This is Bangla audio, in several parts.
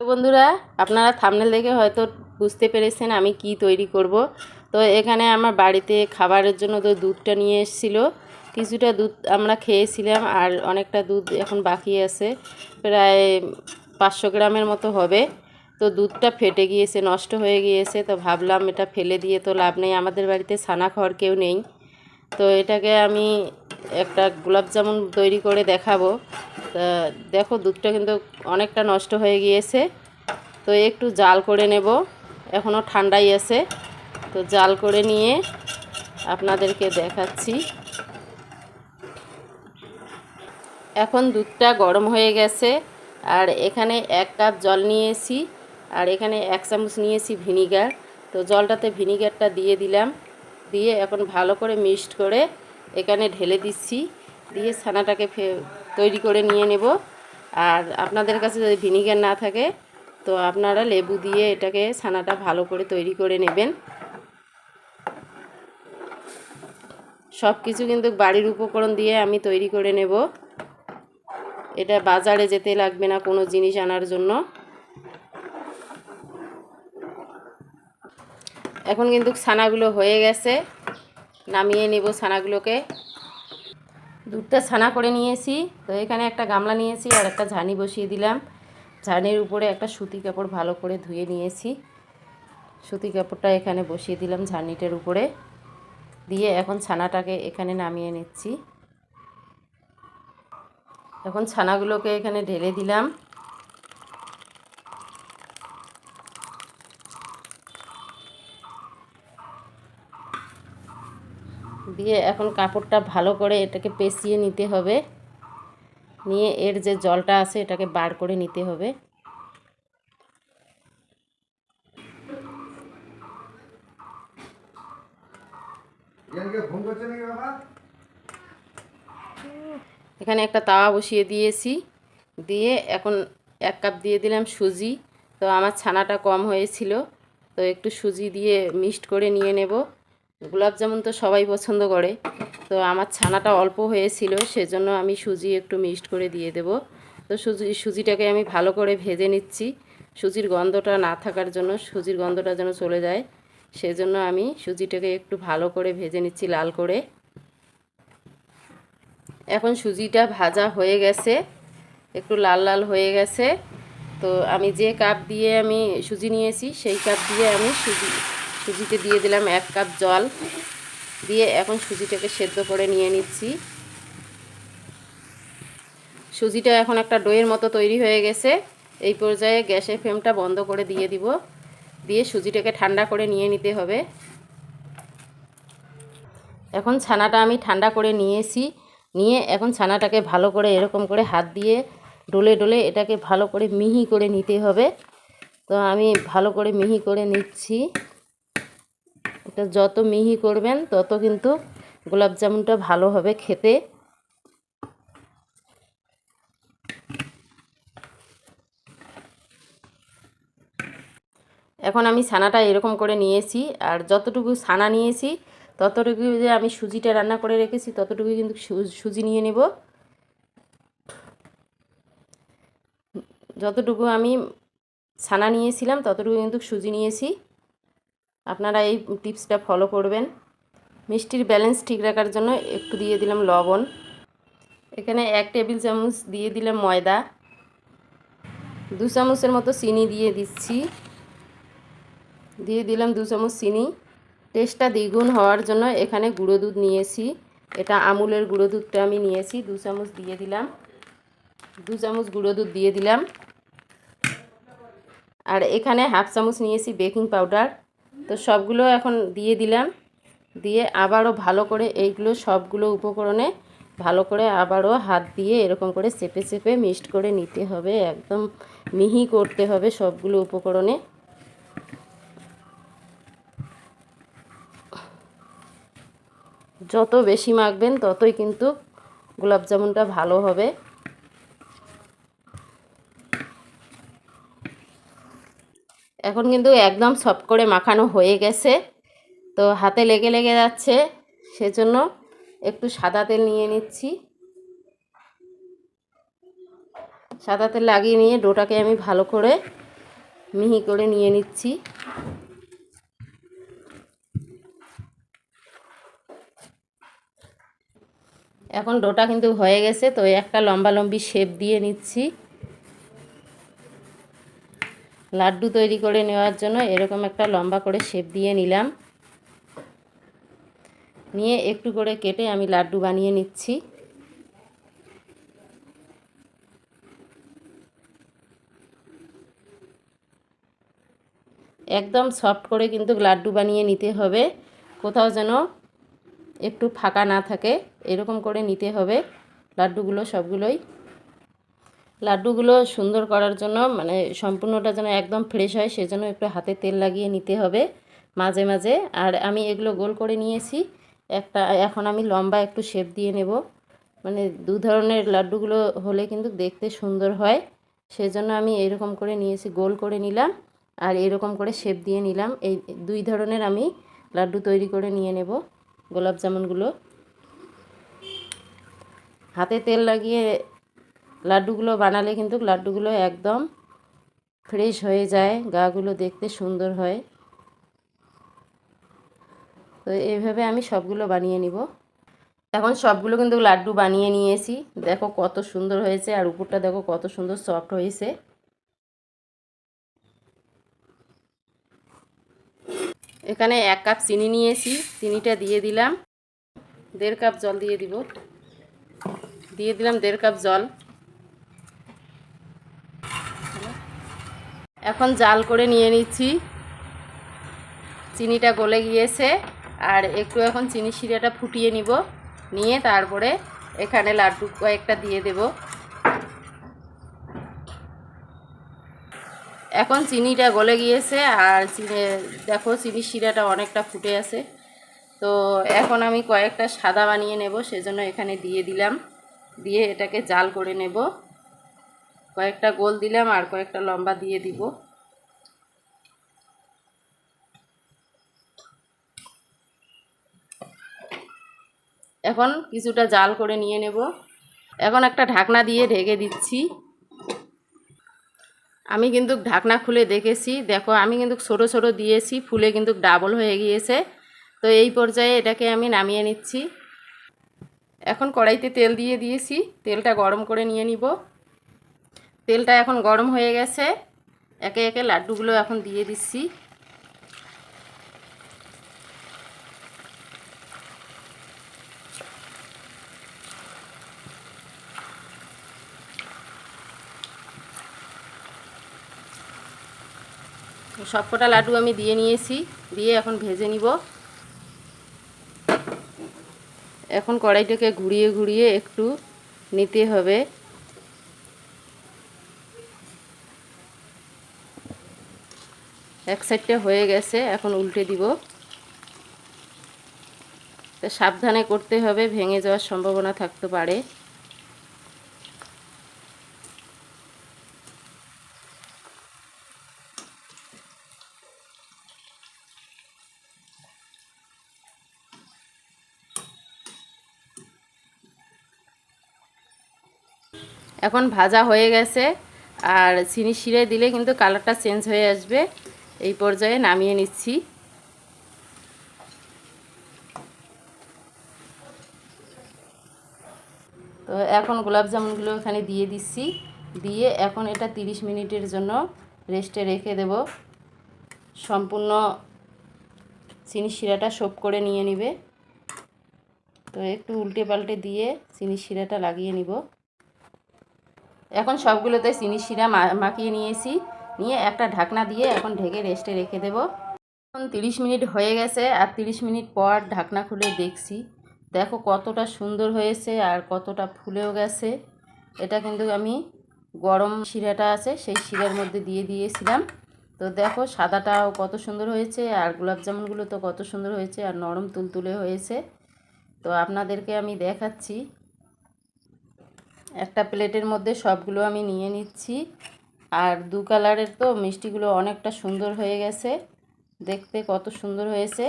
তো বন্ধুরা, আপনারা থামনেল দেখে হয়তো বুঝতে পেরেছেন আমি কি তৈরি করব। তো এখানে আমার বাড়িতে খাবারের জন্য তো দুধটা নিয়ে এসেছিল। কিছুটা দুধ আমরা খেয়েছিলাম আর অনেকটা দুধ এখন বাকি আছে। প্রায় পাঁচশো গ্রামের মতো হবে। তো দুধটা ফেটে গিয়েছে, নষ্ট হয়ে গিয়েছে। তো ভাবলাম এটা ফেলে দিয়ে তো লাভ নেই। আমাদের বাড়িতে ছানা খাওয়ার কেউ নেই। তো এটাকে আমি একটা গোলাপ জামুন তৈরি করে দেখাবো। তা দেখো দুধটা কিন্তু অনেকটা নষ্ট হয়ে গিয়েছে। তো একটু জাল করে নেব। এখনও ঠান্ডাই আছে। তো জাল করে নিয়ে আপনাদেরকে দেখাচ্ছি। এখন দুধটা গরম হয়ে গেছে। আর এখানে এক কাপ জল নিয়েছি। আর এখানে এক চামচ নিয়েছি ভিনিগার। তো জলটাতে ভিনিগারটা দিয়ে দিলাম। দিয়ে এখন ভালো করে মিক্সড করে এখানে ঢেলে দিচ্ছি। দিয়ে ছানাটাকে তৈরি করে নিয়ে নেব। আর আপনাদের কাছে যদি ভিনিগার না থাকে, তো আপনারা লেবু দিয়ে এটাকে ছানাটা ভালো করে তৈরি করে নেবেন। সব কিছু কিন্তু বাড়ির উপকরণ দিয়ে আমি তৈরি করে নেব। এটা বাজারে যেতে লাগবে না কোনো জিনিস আনার জন্য। এখন কিন্তু ছানাগুলো হয়ে গেছে। নামিয়ে নেব ছানাগুলোকে। দুধটা ছানা করে নিয়েছি। তো এখানে একটা গামলা নিয়েছি আর একটা ঝানি বসিয়ে দিলাম। ঝানির উপরে একটা সুতি কাপড় ভালো করে ধুয়ে নিয়েছি। সুতি কাপড়টা এখানে বসিয়ে দিলাম ঝানিটার উপরে। দিয়ে এখন ছানাটাকে এখানে নামিয়ে নিচ্ছি। এখন ছানাগুলোকে এখানে ঢেলে দিলাম। দিয়ে এখন কাপড়টা ভালো করে এটাকে পেঁচিয়ে নিতে হবে। নিয়ে এর যে জলটা আছে এটাকে বার করে নিতে হবে। এখানে একটা তাওয়া বসিয়ে দিয়েছি। দিয়ে এখন এক কাপ দিয়ে দিলাম সুজি। তো আমার ছানাটা কম হয়েছিল। তো একটু সুজি দিয়ে মিক্সড করে নিয়ে নেব। গোলাপ জামুন তো সবাই পছন্দ করে। তো আমার ছানাটা অল্প হয়েছিল, সেজন্য আমি সুজি একটু মিক্সড করে দিয়ে দেব। তো সুজি, সুজিটাকে আমি ভালো করে ভেজে নিচ্ছি। সুজির গন্ধটা না থাকার জন্য সুজির গন্ধটা যেন চলে যায়, সেজন্য আমি সুজিটাকে একটু ভালো করে ভেজে নিচ্ছি লাল করে। এখন সুজিটা ভাজা হয়ে গেছে, একটু লাল লাল হয়ে গেছে। তো আমি যে কাপ দিয়ে আমি সুজি নিয়েছি, সেই কাপ দিয়ে আমি সুজি সুজিতে দিয়ে দিলাম এক কাপ জল। দিয়ে এখন সুজিটাকে সেদ্ধ করে নিয়ে নিচ্ছি। সুজিটা এখন একটা ডোয়ের মতো তৈরি হয়ে গেছে। এই পর্যায়ে গ্যাসের ফ্লেমটা বন্ধ করে দিয়ে দিব। দিয়ে সুজিটাকে ঠান্ডা করে নিয়ে নিতে হবে। এখন ছানাটা আমি ঠান্ডা করে নিয়েছি। নিয়ে এখন ছানাটাকে ভালো করে এরকম করে হাত দিয়ে ডলে ডলে এটাকে ভালো করে মিহি করে নিতে হবে। তো আমি ভালো করে মিহি করে নিচ্ছি। এটা যত মিহি করবেন, তত কিন্তু গোলাপ জামুনটা ভালো হবে খেতে। এখন আমি ছানাটা এরকম করে নিয়েছি, আর যতটুকু ছানা নিয়েছি, ততটুকু যে আমি সুজিটা রান্না করে রেখেছি ততটুকু কিন্তু সুজি নিয়ে নেব। যতটুকু আমি ছানা নিয়েছিলাম, ততটুকু কিন্তু সুজি নিয়েছি। আপনারা এই টিপসটা ফলো করবেন। মিষ্টির ব্যালেন্স ঠিক রাখার জন্য একটু দিয়ে দিলাম লবণ। এখানে এক টেবিল চামচ দিয়ে দিলাম ময়দা। দু চামচের মতো চিনি দিয়ে দিচ্ছি। দিয়ে দিলাম দু চামচ চিনি। টেস্টটা দ্বিগুণ হওয়ার জন্য এখানে গুঁড়ো দুধ নিয়েছি। এটা আমুলের গুঁড়ো দুধটা আমি নিয়েছি। দু চামচ দিয়ে দিলাম। দু চামচ গুঁড়ো দুধ দিয়ে দিলাম। আর এখানে হাফ চামচ নিয়েছি বেকিং পাউডার তো সবগুলো এখন দিয়ে দিলাম। দিয়ে আবারও ভালো করে এইগুলো সবগুলো উপকরণে ভালো করে আবারও হাত দিয়ে এরকম করে চেপে চেপে মিক্সড করে নিতে হবে। একদম মিহি করতে হবে সবগুলো উপকরণে। যত বেশি মাখবেন ততই কিন্তু গোলাপ জামুনটা ভালো হবে। এখন কিন্তু একদম সফট করে মাখানো হয়ে গেছে। তো হাতে লেগে লেগে যাচ্ছে, সেজন্য একটু সাদা তেল নিয়ে নিচ্ছি। সাদা তেল লাগিয়ে নিয়ে ডোটাকে আমি ভালো করে মিহি করে নিয়ে নিচ্ছি। এখন ডোটা কিন্তু হয়ে গেছে, তো একটা লম্বা লম্বি শেপ দিয়ে নিচ্ছি। লাড্ডু তৈরি করে নেওয়ার জন্য এরকম একটা লম্বা করে শেপ দিয়ে নিলাম। নিয়ে একটু করে কেটে আমি লাড্ডু বানিয়ে নিচ্ছি। একদম সফট করে কিন্তু লাড্ডু বানিয়ে নিতে হবে। কোথাও যেন একটু ফাঁকা না থাকে, এরকম করে নিতে হবে। লাড্ডুগুলো সবগুলোই লাড্ডুগুলো সুন্দর করার জন্য মানে সম্পূর্ণটা যেন একদম ফ্রেশ হয়, সেজন্য একটু হাতে তেল লাগিয়ে নিতে হবে মাঝে মাঝে। আর আমি এগুলো গোল করে নিয়েছি। একটা, এখন আমি লম্বা একটু শেপ দিয়ে নেব। মানে দু ধরনের লাড্ডুগুলো হলে কিন্তু দেখতে সুন্দর হয়। সেজন্য আমি এরকম করে নিয়েছি, গোল করে নিলাম। আর এরকম করে শেপ দিয়ে নিলাম। এই দুই ধরনের আমি লাড্ডু তৈরি করে নিয়ে নেব গোলাপ জামুনগুলো। হাতে তেল লাগিয়ে লাড্ডুগুলো বানালে কিন্তু লাড্ডুগুলো একদম ফ্রেশ হয়ে যায়, গাগুলো দেখতে সুন্দর হয়। তো এইভাবে আমি সবগুলো বানিয়ে নিব। এখন সবগুলো কিন্তু লাড্ডু বানিয়ে নিয়েছি। দেখো কত সুন্দর হয়েছে আর উপরটা দেখো কত সুন্দর সফট হয়েছে। এখানে এক কাপ চিনি নিয়েছি, চিনিটা দিয়ে দিলাম। দেড় কাপ জল দিয়ে দিব। দিয়ে দিলাম দেড় কাপ জল। এখন জাল করে নিয়ে নিচ্ছি। চিনিটা গলে গিয়েছে আর একটু এখন চিনি শিরাটা ফুটিয়ে নিব। নিয়ে তারপরে এখানে লাড্ডু কয়েকটা দিয়ে দেব। এখন চিনিটা গলে গিয়েছে আর চিনি, দেখো চিনি শিরাটা অনেকটা ফুটে আছে। তো এখন আমি কয়েকটা সাদা বানিয়ে নেব, সেজন্য এখানে দিয়ে দিলাম। দিয়ে এটাকে জাল করে নেব। কয়েকটা গোল দিলাম আর কয়েকটা লম্বা দিয়ে দিব। এখন কিছুটা জাল করে নিয়ে নেব। এখন একটা ঢাকনা দিয়ে ঢেকে দিচ্ছি। আমি কিন্তু ঢাকনা খুলে দেখেছি। দেখো, আমি কিন্তু ছোটো ছোটো দিয়েছি, ফুলে কিন্তু ডাবল হয়ে গিয়েছে। তো এই পর্যায়ে এটাকে আমি নামিয়ে নিচ্ছি। এখন কড়াইতে তেল দিয়ে দিয়েছি। তেলটা গরম করে নিয়ে নিব। তেলটা এখন গরম হয়ে গেছে। একে একে লাড্ডুগুলো এখন দিয়ে দিচ্ছি। সবকটা লাড্ডু আমি দিয়ে নিয়েছি, দিয়ে এখন ভেজে নিব। এখন কড়াইটাকে ঘুরিয়ে ঘুরিয়ে একটু নিতে হবে। এক সাইডটা হয়ে গেছে, এখন উল্টে দিব। সাবধানে করতে হবে, ভেঙে যাওয়ার সম্ভাবনা থাকতে পারে। এখন ভাজা হয়ে গেছে, আর চিনি শিরে দিলে কিন্তু কালারটা চেঞ্জ হয়ে আসবে। এই পর্যায়ে নামিয়ে নিচ্ছি। তো এখন গোলাপ জামুনগুলো এখানে দিয়ে দিচ্ছি। দিয়ে এখন এটা 30 মিনিটের জন্য রেস্টে রেখে দেব। সম্পূর্ণ চিনি শিরাটা সোপ করে নিয়ে নিবে। তো একটু উল্টে পাল্টে দিয়ে চিনি শিরাটা লাগিয়ে নিব। এখন সবগুলোতে চিনি শিরা মাখিয়ে নিয়েছি। নিয়ে একটা ঢাকনা দিয়ে এখন ঢেকে রেস্টে রেখে দেব। এখন তিরিশ মিনিট হয়ে গেছে আর তিরিশ মিনিট পর ঢাকনা খুলে দেখছি। দেখো কতটা সুন্দর হয়েছে আর কতটা ফুলেও গেছে। এটা কিন্তু আমি গরম শিরাটা আছে, সেই শিরার মধ্যে দিয়ে দিয়েছিলাম। তো দেখো সাদাটাও কত সুন্দর হয়েছে আর গোলাপ জামুনগুলো তো কত সুন্দর হয়েছে আর নরম তুলতুলে হয়েছে। তো আপনাদেরকে আমি দেখাচ্ছি। একটা প্লেটের মধ্যে সবগুলো আমি নিয়ে নিচ্ছি। আর দু কালারের তো মিষ্টিগুলো অনেকটা সুন্দর হয়ে গেছে। দেখতে কত সুন্দর হয়েছে।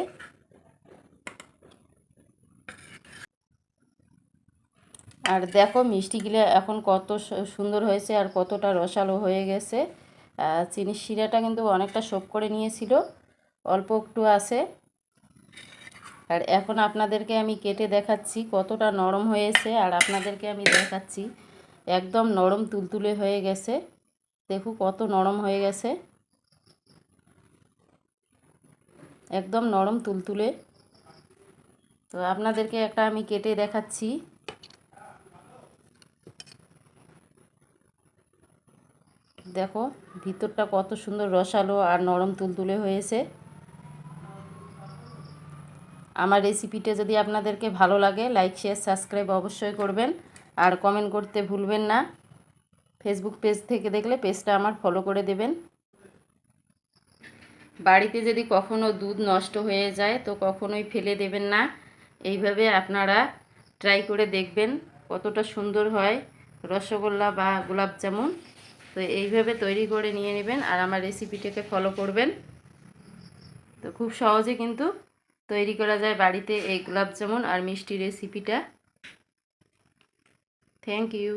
আর দেখো মিষ্টিগুলো এখন কত সুন্দর হয়েছে আর কতটা রসালো হয়ে গেছে। চিনির শিরাটা কিন্তু অনেকটা শোপ করে নিয়েছিল। অল্প একটু আছে। আর এখন আপনাদেরকে আমি কেটে দেখাচ্ছি কতটা নরম হয়েছে। আর আপনাদেরকে আমি দেখাচ্ছি, একদম নরম তুলতুলে হয়ে গেছে। দেখো কত নরম হয়ে গেছে। একদম নরম তুলতুলে। তো আপনাদেরকে একটা আমি কেটে দেখাচ্ছি। দেখো, ভিতরটা কত সুন্দর রসালো আর নরম তুলতুলে হয়েছে। আমার রেসিপিটা যদি আপনাদেরকে ভালো লাগে, লাইক, শেয়ার, সাবস্ক্রাইব অবশ্যই করবেন। আর কমেন্ট করতে ভুলবেন না। ফেসবুক পেজ থেকে দেখলে পেজটা আমার ফলো করে দেবেন। বাড়িতে যদি কখনো দুধ নষ্ট হয়ে যায়, তো কখনোই ফেলে দেবেন না। এইভাবে আপনারা ট্রাই করে দেখবেন কতটা সুন্দর হয় রসগোল্লা বা গোলাপ জামুন। তো এইভাবে তৈরি করে নিয়ে নেবেন আর আমার রেসিপিটাকে ফলো করবেন। তো খুব সহজে কিন্তু তৈরি করা যায় বাড়িতে এই গোলাপ জামুন আর মিষ্টি রেসিপিটা থ্যাংক ইউ